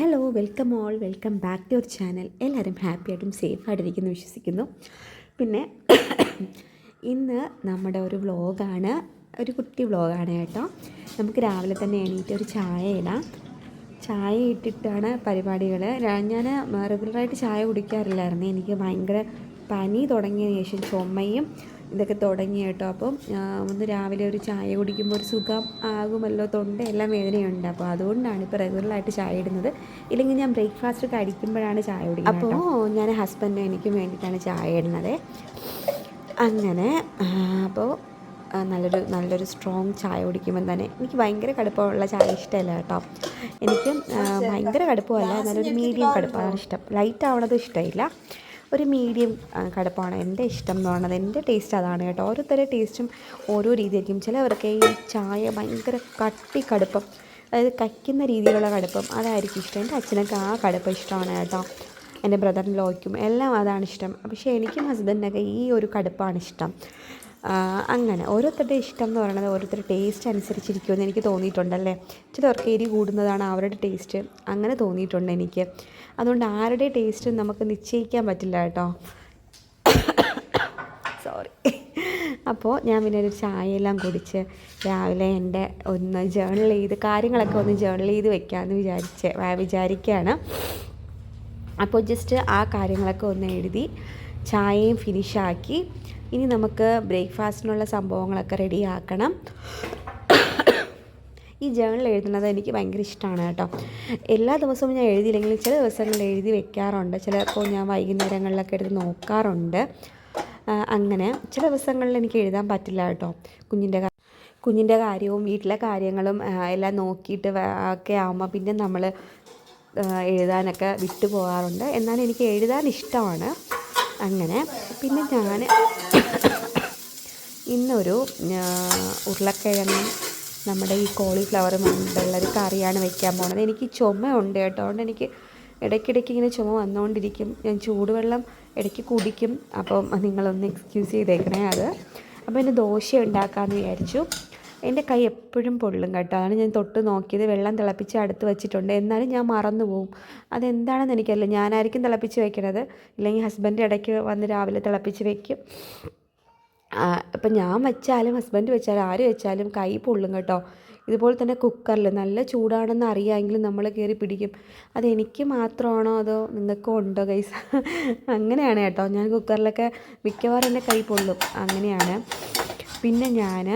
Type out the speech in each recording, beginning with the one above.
Hello welcome all welcome back to your channel എല്ലാവരും happy ആയിട്ടും safe ആയിട്ടിരിക്കുന്നു വിശ്വസിക്കുന്നു. പിന്നെ ഇന്ന് നമ്മുടെ ഒരു വ്ളോഗാണ്. ഒരു കുട്ടി വ്ളോഗാണ് കേട്ടോ. നമുക്ക് രാവിലെ തന്നെ എണീറ്റ് ഒരു ചായ ഇടാം. ചായ ഇട്ടിട്ടാണ് പരിപാടികൾ ഞാൻ റെഗുലറായിട്ട് ചായ കുടിക്കാറില്ലായിരുന്നു. എനിക്ക് ഭയങ്കര പനി തുടങ്ങിയ ശേഷം ചുമയും ഇതൊക്കെ തുടങ്ങി കേട്ടോ. അപ്പം ഒന്ന് രാവിലെ ഒരു ചായ കുടിക്കുമ്പോൾ ഒരു സുഖം ആകുമല്ലോ തൊണ്ടയെല്ലാം വേദനയുണ്ട്. അപ്പോൾ അതുകൊണ്ടാണ് ഇപ്പോൾ റെഗുലറായിട്ട് ചായ ഇടുന്നത്. ഇല്ലെങ്കിൽ ഞാൻ ബ്രേക്ക്ഫാസ്റ്റ് കഴിക്കുമ്പോഴാണ് ചായ കുടിക്കുന്നത് അപ്പോൾ ഞാൻ ഹസ്ബൻഡും എനിക്കും വേണ്ടിയിട്ടാണ് ചായ ഇടുന്നത്. അങ്ങനെ അപ്പോൾ നല്ലൊരു നല്ലൊരു സ്ട്രോങ് ചായ കുടിക്കുമ്പോൾ തന്നെ എനിക്ക് ഭയങ്കര കടുപ്പമുള്ള ചായ ഇഷ്ടമല്ല കേട്ടോ. എനിക്ക് ഭയങ്കര കടുപ്പമല്ല. നല്ലൊരു മീഡിയം കടുപ്പമാണ് ഇഷ്ടം. ലൈറ്റ് ആവണത് ഇഷ്ടമില്ല. ഒരു മീഡിയം കടുപ്പമാണ്. എന്റെ ഇഷ്ടം എന്ന് പറയുന്നത് എന്റെ ടേസ്റ്റ് അതാണ് കേട്ടോ. ഓരോരുത്തരുടെ ടേസ്റ്റും ഓരോ രീതിയായിരിക്കും. ചിലവർക്ക് ഈ ചായ ഭയങ്കര കട്ടി കടുപ്പം അതായത് കയ്ക്കുന്ന രീതിയിലുള്ള കടുപ്പം അതായിരിക്കും ഇഷ്ടം. എന്റെ അച്ഛനൊക്കെ ആ കടുപ്പം ഇഷ്ടമാണ് കേട്ടോ. എന്റെ ബ്രദറിൻ ലോയ്ക്കും എല്ലാം അതാണ് ഇഷ്ടം. പക്ഷേ എനിക്കും ഹസ്ബൻഡിനൊക്കെ ഈ ഒരു കടുപ്പാണ് ഇഷ്ടം. അങ്ങനെ. ഓരോരുത്തരുടെ ഇഷ്ടം എന്ന് പറയുന്നത് ഓരോരുത്തരുടെ ടേസ്റ്റ് അനുസരിച്ചിരിക്കുമെന്ന് എനിക്ക് തോന്നിയിട്ടുണ്ടല്ലേ? ചിലവർക്ക് എരി കൂടുന്നതാണ് അവരുടെ ടേസ്റ്റ് അങ്ങനെ തോന്നിയിട്ടുണ്ട് എനിക്ക്. അതുകൊണ്ട് ആരുടെ ടേസ്റ്റ് നമുക്ക് നിശ്ചയിക്കാൻ പറ്റില്ല കേട്ടോ. സോറി അപ്പോൾ ഞാൻ പിന്നെ ഒരു ചായയെല്ലാം കുടിച്ച് രാവിലെ എന്റെ ഒന്ന് ജേണൽ ചെയ്ത് കാര്യങ്ങളൊക്കെ ഒന്ന് ജേണൽ ചെയ്ത് വെക്കാമെന്ന് വിചാരിച്ച് വിചാരിക്കുകയാണ് അപ്പോൾ ജസ്റ്റ് ആ കാര്യങ്ങളൊക്കെ ഒന്ന് എഴുതി ചായയും ഫിനിഷാക്കി ഇനി നമുക്ക് ബ്രേക്ക്ഫാസ്റ്റിനുള്ള സംഭവങ്ങളൊക്കെ റെഡിയാക്കണം ഈ ജേണൽ എഴുതുന്നത് എനിക്ക് ഭയങ്കര ഇഷ്ടമാണ് കേട്ടോ. എല്ലാ ദിവസവും ഞാൻ എഴുതിയില്ലെങ്കിൽ ചില ദിവസങ്ങളിൽ എഴുതി വെക്കാറുണ്ട്. ചിലപ്പോൾ ഞാൻ വൈകുന്നേരങ്ങളിലൊക്കെ എടുത്ത് നോക്കാറുണ്ട്. അങ്ങനെ ചില ദിവസങ്ങളിൽ എനിക്ക് എഴുതാൻ പറ്റില്ല കേട്ടോ. കുഞ്ഞിന്റെ കുഞ്ഞിന്റെ കാര്യവും വീട്ടിലെ കാര്യങ്ങളും എല്ലാം നോക്കിയിട്ട് ഒക്കെ ആകുമ്പോൾ പിന്നെ നമ്മൾ എഴുതാനൊക്കെ വിട്ടു പോകാറുണ്ട് എന്നാൽ എനിക്ക് എഴുതാൻ ഇഷ്ടമാണ്. അങ്ങനെ. പിന്നെ ഞാൻ ഇന്നൊരു ഉരുളക്കിഴങ്ങ് നമ്മുടെ ഈ കോളിഫ്ലവർ കൊണ്ടുള്ള ഒരു കറിയാണ് വെക്കാൻ പോകുന്നത് എനിക്ക് ചുമ ഉണ്ട് കേട്ടോ. അതുകൊണ്ട് എനിക്ക് ഇടയ്ക്കിടയ്ക്ക് ഇങ്ങനെ ചുമ വന്നുകൊണ്ടിരിക്കും ഞാൻ ചൂടുവെള്ളം ഇടയ്ക്ക് കുടിക്കും. അപ്പം നിങ്ങളൊന്ന് എക്സ്ക്യൂസ് ചെയ്തേക്കണേ അത്. അപ്പോൾ എന്റെ ദോശ ഉണ്ടാക്കാമെന്ന് വിചാരിച്ചു. എന്റെ കൈ എപ്പോഴും പൊള്ളും കേട്ടോ. അതാണ് ഞാൻ തൊട്ട് നോക്കിയത്. വെള്ളം തിളപ്പിച്ച് അടുത്ത് വെച്ചിട്ടുണ്ട്. എന്നാലും ഞാൻ മറന്നു പോവും. അതെന്താണെന്ന് എനിക്കറിയില്ല. ഞാനായിരിക്കും തിളപ്പിച്ച് വെക്കണത്. ഇല്ലെങ്കിൽ ഹസ്ബൻഡ് ഇടയ്ക്ക് വന്ന് രാവിലെ തിളപ്പിച്ച് വെക്കും. ഇപ്പം ഞാൻ വെച്ചാലും ഹസ്ബൻഡ് വെച്ചാലും ആര് വെച്ചാലും കൈ പൊള്ളും കേട്ടോ. ഇതുപോലെ തന്നെ കുക്കറിൽ നല്ല ചൂടാണെന്ന് അറിയാമെങ്കിലും നമ്മൾ കയറി പിടിക്കും. അതെനിക്ക് മാത്രമാണോ അതോ നിങ്ങൾക്കും ഉണ്ടോ കൈസ് അങ്ങനെയാണ് കേട്ടോ. ഞാൻ കുക്കറിലൊക്കെ മിക്കവാറും എന്റെ കൈ പൊള്ളും. അങ്ങനെയാണ്. പിന്നെ ഞാൻ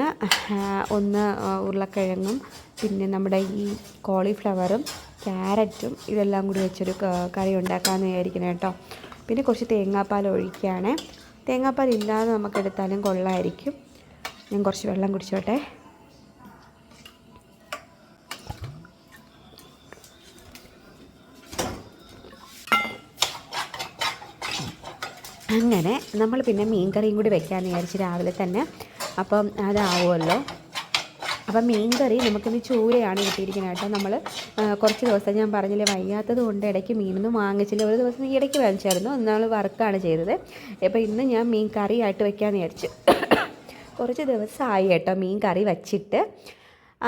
ഒന്ന് ഉരുളക്കിഴങ്ങും പിന്നെ നമ്മുടെ ഈ കോളിഫ്ലവറും ക്യാരറ്റും ഇതെല്ലാം കൂടി വെച്ചൊരു കറി ഉണ്ടാക്കാമെന്ന് വിചാരിക്കണം കേട്ടോ പിന്നെ കുറച്ച് തേങ്ങാപ്പാൽ ഒഴിക്കുകയാണ്. തേങ്ങാപ്പാൽ ഇല്ലാതെ നമുക്കെടുത്താലും കൊള്ളായിരിക്കും. ഞാൻ കുറച്ച് വെള്ളം കുടിച്ചോട്ടെ. അങ്ങനെ നമ്മൾ പിന്നെ മീൻ കറിയും കൂടി വെക്കാമെന്ന് വിചാരിച്ച് രാവിലെ തന്നെ അപ്പം അതാവുമല്ലോ. അപ്പം മീൻ കറി നമുക്കിന്ന് ചൂരയാണ് കിട്ടിയിരിക്കുന്നത് കേട്ടോ. നമ്മൾ കുറച്ച് ദിവസം ഞാൻ പറഞ്ഞില്ലേ വയ്യാത്തത് കൊണ്ട് ഇടയ്ക്ക് മീനൊന്നും വാങ്ങിച്ചില്ല. ഒരു ദിവസം ഇടയ്ക്ക് വാങ്ങിച്ചായിരുന്നു. നമ്മൾ വർക്കാണ് ചെയ്തത്. അപ്പോൾ ഇന്ന് ഞാൻ മീൻ കറിയായിട്ട് വെക്കാമെന്ന് വിചാരിച്ചു. കുറച്ച് ദിവസമായി കേട്ടോ മീൻ കറി വച്ചിട്ട്.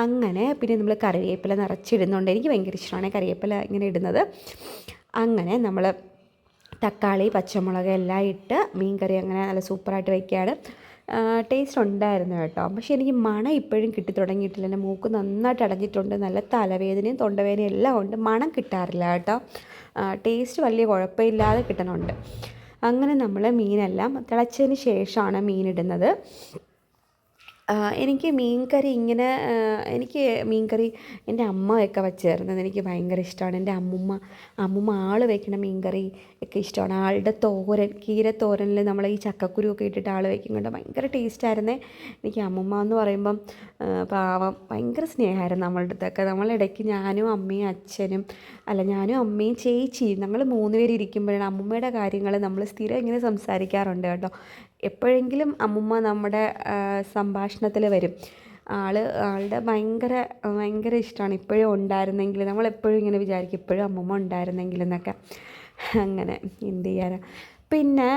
അങ്ങനെ പിന്നെ നമ്മൾ കറിവേപ്പില നിറച്ചിടുന്നുണ്ട്. എനിക്ക് ഭയങ്കര ഇഷ്ടമാണ് കറിവേപ്പില ഇങ്ങനെ ഇടുന്നത്. അങ്ങനെ നമ്മൾ തക്കാളി പച്ചമുളക് എല്ലാം ഇട്ട് മീൻ കറി അങ്ങനെ നല്ല സൂപ്പറായിട്ട് വയ്ക്കുകയാണ് ടേസ്റ്റ് ഉണ്ടായിരുന്നു കേട്ടോ. പക്ഷേ എനിക്ക് മണം ഇപ്പോഴും കിട്ടി തുടങ്ങിയിട്ടില്ല എന്റെ മൂക്ക് നന്നായിട്ട് അടഞ്ഞിട്ടുണ്ട്. നല്ല തലവേദനയും തൊണ്ടവേദനയും എല്ലാം ഉണ്ട്. മണം കിട്ടാറില്ല കേട്ടോ. ടേസ്റ്റ് വലിയ കുഴപ്പമില്ലാതെ കിട്ടണുണ്ട് അങ്ങനെ നമ്മൾ മീനെല്ലാം തിളച്ചതിന് ശേഷമാണ് മീനിടുന്നത് എനിക്ക് മീൻ കറി ഇങ്ങനെ എനിക്ക് മീൻ കറി എന്റെ അമ്മയൊക്കെ വെച്ച് തരുന്നത് എനിക്ക് ഭയങ്കര ഇഷ്ടമാണ്. എന്റെ അമ്മുമ്മ അമ്മുമ്മ ആൾ വയ്ക്കുന്ന മീൻ കറി ഒക്കെ ഇഷ്ടമാണ്. ആളുടെ തോരൻ കീരത്തോരനിൽ നമ്മൾ ഈ ചക്കക്കുരു ഒക്കെ ഇട്ടിട്ട് ആൾ വെക്കും. കണ്ടോ? ഭയങ്കര ടേസ്റ്റായിരുന്നേ എനിക്ക് അമ്മുമ്മ എന്ന് പറയുമ്പം പാവം ഭയങ്കര സ്നേഹമായിരുന്നു നമ്മളുടെ അടുത്തൊക്കെ. നമ്മളിടയ്ക്ക് ഞാനും അമ്മയും അച്ഛനും അല്ല ഞാനും അമ്മയും ചേച്ചി നമ്മൾ മൂന്ന് പേര് ഇരിക്കുമ്പോഴാണ് അമ്മുമ്മയുടെ കാര്യങ്ങൾ നമ്മൾ സ്ഥിരം ഇങ്ങനെ സംസാരിക്കാറുണ്ട് കേട്ടോ. എപ്പോഴെങ്കിലും അമ്മുമ്മ നമ്മുടെ സംഭാഷണത്തിൽ വരും. ആൾ ആളുടെ ഭയങ്കര ഭയങ്കര ഇഷ്ടമാണ്. ഇപ്പോഴും ഉണ്ടായിരുന്നെങ്കിൽ നമ്മളെപ്പോഴും ഇങ്ങനെ വിചാരിക്കും ഇപ്പോഴും അമ്മമ്മ ഉണ്ടായിരുന്നെങ്കിൽ എന്നൊക്കെ. അങ്ങനെ എന്ത് ചെയ്യാനാ? പിന്നെ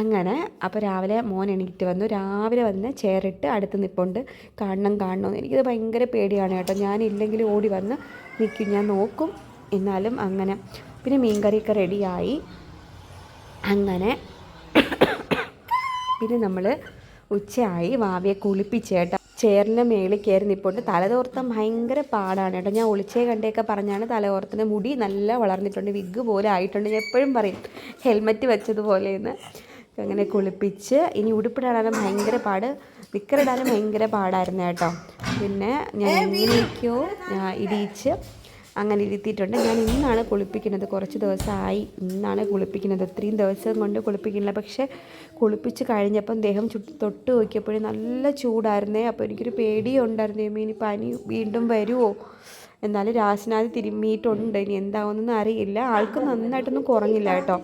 അങ്ങനെ അപ്പോൾ രാവിലെ മോൻ എണീറ്റ് വന്നു. രാവിലെ വന്ന് ചേറിട്ട് അടുത്ത് നിൽപ്പുണ്ട് കാണണം കാണണമെന്ന് എനിക്കത് ഭയങ്കര പേടിയാണ് കേട്ടോ. ഞാനില്ലെങ്കിൽ ഓടി വന്ന് നിൽക്കും ഞാൻ നോക്കും. എന്നാലും അങ്ങനെ. പിന്നെ മീൻകറിയൊക്കെ റെഡിയായി അങ്ങനെ. പിന്നെ നമ്മൾ ഉച്ചയായി വാവയെ കുളിപ്പിച്ച് കേട്ടോ ചേറിന്റെ മേളിൽ കയറി നിപ്പോട്ട് തലതോർത്തം ഭയങ്കര പാടാണ് കേട്ടോ. ഞാൻ ഒളിച്ചേ കണ്ടേക്കെ പറഞ്ഞാണ് തലതോർത്തിന്റെ മുടി നല്ല വളർന്നിട്ടുണ്ട് വിഗ് പോലെ ആയിട്ടുണ്ട് ഞാൻ എപ്പോഴും പറയും. ഹെൽമറ്റ് വെച്ചതുപോലെയെന്ന്. അങ്ങനെ കുളിപ്പിച്ച് ഇനി ഉടുപ്പിടാനും ഭയങ്കര പാട്. നിക്കറിടാനും ഭയങ്കര പാടായിരുന്നു കേട്ടോ. പിന്നെ ഞാൻ എങ്ങനെയൊക്കെയോ ഇടിയിച്ച് അങ്ങനെ ഇരുത്തിയിട്ടുണ്ട്. ഞാൻ ഇന്നാണ് കുളിപ്പിക്കുന്നത്. കുറച്ച് ദിവസമായി ഇന്നാണ് കുളിപ്പിക്കുന്നത്. ഇത്രയും ദിവസം കൊണ്ട് കുളിപ്പിക്കുന്നില്ല. പക്ഷേ കുളിപ്പിച്ച് കഴിഞ്ഞപ്പം ദേഹം ചുട്ട് തൊട്ട് നോക്കിയപ്പോഴും നല്ല ചൂടായിരുന്നേ. അപ്പോൾ എനിക്കൊരു പേടിയും ഉണ്ടായിരുന്നു ഇനി പനി വീണ്ടും വരുമോ? എന്നാലും രാശനാഥ് തിരുമ്മിയിട്ടുണ്ട്. ഇനി എന്താവുമെന്നൊന്നും അറിയില്ല. ആൾക്ക് നന്നായിട്ടൊന്നും കുറഞ്ഞില്ല കേട്ടോ.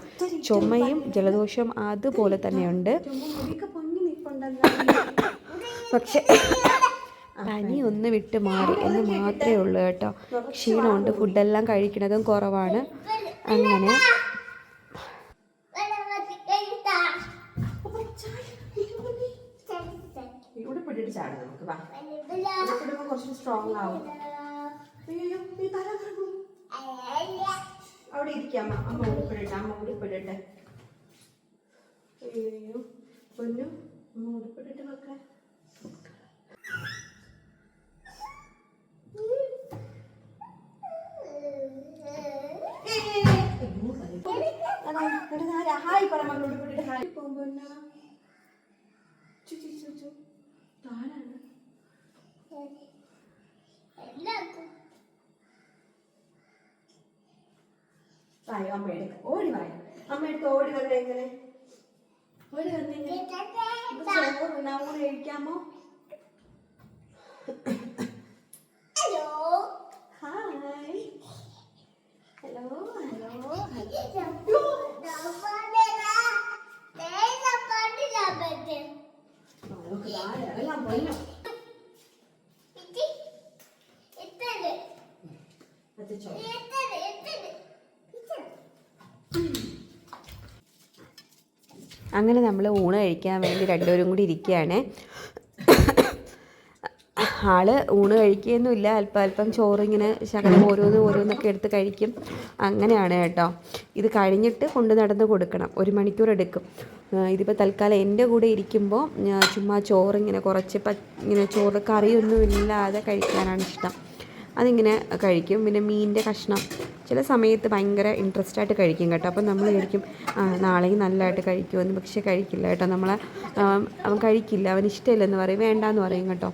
ചുമയും ജലദോഷവും അതുപോലെ തന്നെയുണ്ട്. പക്ഷെ പനി ഒന്ന് വിട്ട് മാറി എന്ന് മാത്രമേ ഉള്ളൂ കേട്ടോ. ക്ഷീണമുണ്ട് ഫുഡെല്ലാം കഴിക്കുന്നതും കുറവാണ്. അങ്ങനെ. ചാടും നമുക്ക് വാ. കുറച്ച് സ്ട്രോങ് ആവും. അവിടെ ഇരിക്കാം അമ്മ. ഉടുപ്പിടട്ടെ അമ്മ ഉടുപ്പിടട്ടെ അയ്യോ പൊന്നു. അമ്മ ഉടുപ്പിട്ടിട്ട് വെക്കാം ഹായ് പറ മകൾ ഉടുപ്പിട്ടിട്ട് ഹായ്. പോകുമ്പോ ചു ചു ചു ചു. ആരാണ് വായോ അമ്മ എടുക്ക. ഓടി വായോ അമ്മ എടുത്ത് ഓടി വന്നേ എങ്ങനെ ഓടി വന്നേ ചോറ് ഊണ് ഹലോ. ഹായ്. ഹലോ ഹലോ നമുക്ക് അങ്ങനെ നമ്മൾ ഊണ് കഴിക്കാൻ വേണ്ടി രണ്ടുപേരും കൂടി ഇരിക്കുകയാണ്. ആൾ ഊണ് കഴിക്കുകയൊന്നുമില്ല. അല്പം അല്പം ചോറ് ഇങ്ങനെ ശകലം ഓരോന്ന് ഓരോന്നൊക്കെ എടുത്ത് കഴിക്കും. അങ്ങനെയാണ് കേട്ടോ. ഇത് കഴിഞ്ഞിട്ട് കൊണ്ട് നടന്ന് കൊടുക്കണം. ഒരു മണിക്കൂർ എടുക്കും. ഇതിപ്പോൾ തൽക്കാലം എന്റെ കൂടെ ഇരിക്കുമ്പോൾ ചുമ്മാ ചോറിങ്ങനെ കുറച്ച് പ ഇങ്ങനെ ചോറ് കറിയൊന്നുമില്ലാതെ കഴിക്കാനാണ് ഇഷ്ടം. അതിങ്ങനെ കഴിക്കും. പിന്നെ മീനിന്റെ കഷ്ണം ചില സമയത്ത് ഭയങ്കര ഇൻട്രസ്റ്റ് ആയിട്ട് കഴിക്കും കേട്ടോ. അപ്പം നമ്മൾ കഴിക്കും നാളെയും നല്ലതായിട്ട് കഴിക്കുമെന്ന് പക്ഷേ കഴിക്കില്ല കേട്ടോ. നമ്മളെ അവൻ കഴിക്കില്ല. അവൻ ഇഷ്ടമില്ലെന്ന് പറയും. വേണ്ടാന്ന് പറയും കേട്ടോ.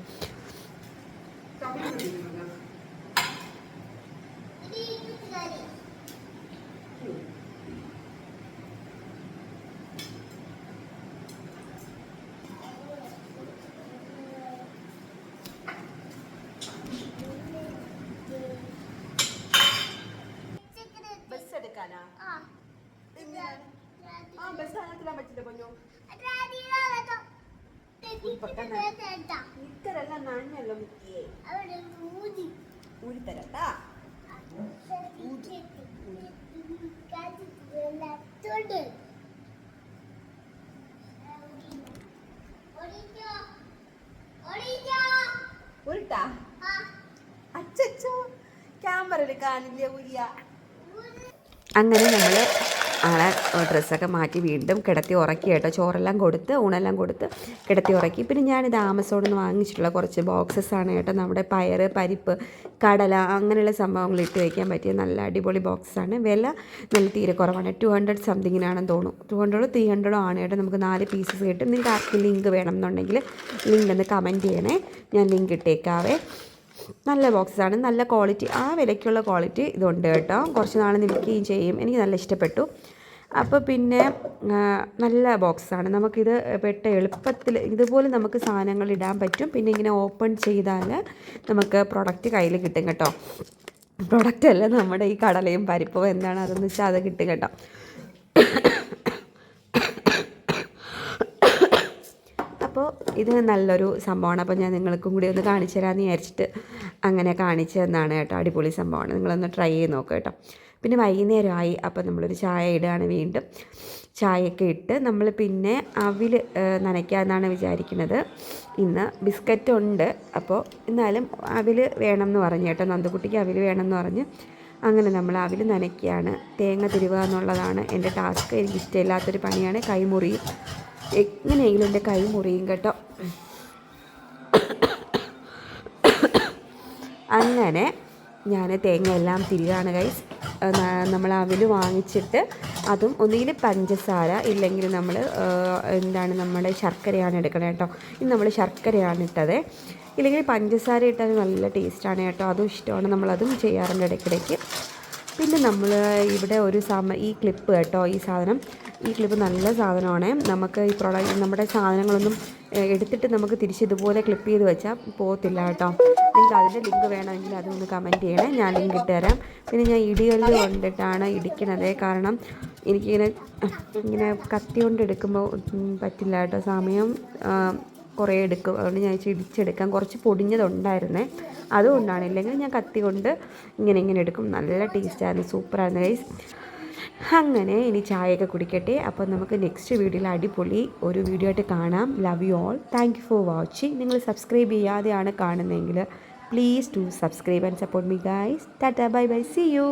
ക്യാമറയിൽ കാണില്ല അങ്ങനെ നമ്മൾ ആളെ ഡ്രസ്സൊക്കെ മാറ്റി വീണ്ടും കിടത്തി ഉറക്കി കേട്ടോ. ചോറെല്ലാം കൊടുത്ത് ഊണെല്ലാം കൊടുത്ത് കിടത്തി ഉറക്കി. പിന്നെ ഞാനിത് ആമസോണിൽ നിന്ന് വാങ്ങിച്ചിട്ടുള്ള കുറച്ച് ബോക്സസ് ആണ് കേട്ടോ. നമ്മുടെ പയർ പരിപ്പ് കടല അങ്ങനെയുള്ള സംഭവങ്ങൾ ഇട്ട് വയ്ക്കാൻ പറ്റിയ നല്ല അടിപൊളി ബോക്സാണ് വില നല്ല തീരെ കുറവാണ്. ടു ഹൺഡ്രഡ് സംതിങ്ങിനാണെന്ന് തോന്നുന്നു. ടു ഹൺഡ്രഡോ ത്രീ ഹൺഡ്രഡോ ആണ് കേട്ടോ. നമുക്ക് നാല് പീസസ് കിട്ടും. നിങ്ങൾക്ക് ആർക്കും ലിങ്ക് വേണം എന്നുണ്ടെങ്കിൽ ലിങ്ക് ഒന്ന് കമന്റ് ചെയ്യണേ. ഞാൻ ലിങ്ക് ഇട്ടേക്കാവേ. നല്ല ബോക്സാണ് നല്ല ക്വാളിറ്റി ആ വിലയ്ക്കുള്ള ക്വാളിറ്റി ഇതുണ്ട് കേട്ടോ. കുറച്ച് നാൾ നിൽക്കുകയും ചെയ്യും. എനിക്ക് നല്ല ഇഷ്ടപ്പെട്ടു. അപ്പോൾ പിന്നെ നല്ല ബോക്സാണ്. നമുക്കിത് പെട്ട എളുപ്പത്തിൽ ഇതുപോലെ നമുക്ക് സാധനങ്ങൾ ഇടാൻ പറ്റും. പിന്നെ ഇങ്ങനെ ഓപ്പൺ ചെയ്താൽ നമുക്ക് പ്രൊഡക്റ്റ് കയ്യിൽ കിട്ടും കേട്ടോ. പ്രൊഡക്റ്റ് അല്ല നമ്മുടെ ഈ കടലയും പരിപ്പും എന്താണ് അതെന്ന് വെച്ചാൽ അത് കിട്ടും കേട്ടോ. അപ്പോൾ ഇത് നല്ലൊരു സംഭവമാണ്. അപ്പോൾ ഞാൻ നിങ്ങൾക്കും കൂടി ഒന്ന് കാണിച്ചു തരാമെന്ന് വിചാരിച്ചിട്ട് അങ്ങനെ കാണിച്ചു തന്നാണ് കേട്ടോ. അടിപൊളി സംഭവമാണ്. നിങ്ങളൊന്ന് ട്രൈ ചെയ്ത് നോക്കുക കേട്ടോ. പിന്നെ വൈകുന്നേരമായി അപ്പോൾ നമ്മളൊരു ചായ ഇടുകയാണ് വീണ്ടും. ചായയൊക്കെ ഇട്ട് നമ്മൾ പിന്നെ അവിൽ നനയ്ക്കാമെന്നാണ് വിചാരിക്കുന്നത്. ഇന്ന് ബിസ്ക്കറ്റ് ഉണ്ട്. അപ്പോൾ എന്നാലും അവിൽ വേണം എന്ന് പറഞ്ഞു കേട്ടോ. നന്ദുക്കുട്ടിക്ക് അവിൽ എന്ന് പറഞ്ഞ്. അങ്ങനെ നമ്മൾ അവിൽ നനയ്ക്കുകയാണ്. തേങ്ങ തിരുവുക എന്നുള്ളതാണ് എന്റെ ടാസ്ക്. എനിക്ക് ഇഷ്ടമില്ലാത്തൊരു പണിയാണ്. കൈമുറിയും എങ്ങനെയെങ്കിലും എന്റെ കൈ മുറിയും കേട്ടോ. അങ്ങനെ ഞാൻ തേങ്ങയെല്ലാം തിരികാണ് കൈസ് നമ്മൾ അവിൽ വാങ്ങിച്ചിട്ട് അതും ഒന്നുകിൽ പഞ്ചസാര ഇല്ലെങ്കിൽ നമ്മൾ എന്താണ് നമ്മുടെ ശർക്കരയാണ് എടുക്കണത് കേട്ടോ. ഇനി നമ്മൾ ശർക്കരയാണ് ഇട്ടത്. ഇല്ലെങ്കിൽ പഞ്ചസാര ഇട്ടാൽ നല്ല ടേസ്റ്റാണ് കേട്ടോ. അതും ഇഷ്ടമാണ്. നമ്മളതും ചെയ്യാറുണ്ട് ഇടയ്ക്കിടയ്ക്ക്. പിന്നെ നമ്മൾ ഇവിടെ ഒരു സമ ഈ ക്ലിപ്പ് കേട്ടോ ഈ സാധനം. ഈ ക്ലിപ്പ് നല്ല സാധനമാണ്. നമുക്ക് ഈ പ്രൊഡക്റ്റ് നമ്മുടെ സാധനങ്ങളൊന്നും എടുത്തിട്ട് നമുക്ക് തിരിച്ച് ഇതുപോലെ ക്ലിപ്പ് ചെയ്ത് വെച്ചാൽ പോകത്തില്ല കേട്ടോ. നിങ്ങൾക്ക് അതിന്റെ ലിങ്ക് വേണമെങ്കിൽ അതൊന്ന് കമന്റ് ചെയ്യണേ. ഞാൻ ലിങ്ക് ഇട്ടുതരാം പിന്നെ ഞാൻ ഇടികല്ല് കൊണ്ടിട്ടാണ് ഇടിക്കണത്. കാരണം എനിക്കിങ്ങനെ ഇങ്ങനെ കത്തി കൊണ്ട് എടുക്കുമ്പോൾ പറ്റില്ല കേട്ടോ. സമയം കുറേ എടുക്കും. അതുകൊണ്ട് ഞാൻ ഇടിച്ചെടുക്കാം. കുറച്ച് പൊടിഞ്ഞതുണ്ടായിരുന്നേ. അതുകൊണ്ടാണ്. ഇല്ലെങ്കിൽ ഞാൻ കത്തി കൊണ്ട് ഇങ്ങനെ ഇങ്ങനെ എടുക്കും. നല്ല ടേസ്റ്റായിരുന്നു സൂപ്പറായിരുന്നു ഗൈസ് അങ്ങനെ ഇനി ചായയൊക്കെ കുടിക്കട്ടെ. അപ്പോൾ നമുക്ക് നെക്സ്റ്റ് വീഡിയോയിൽ അടിപൊളി ഒരു വീഡിയോ ആയിട്ട് കാണാം. Love you all thank you for watching നിങ്ങൾ സബ്സ്ക്രൈബ് ചെയ്യാതെയാണ് കാണുന്നതെങ്കിൽ please to subscribe and support me guys tata bye bye see you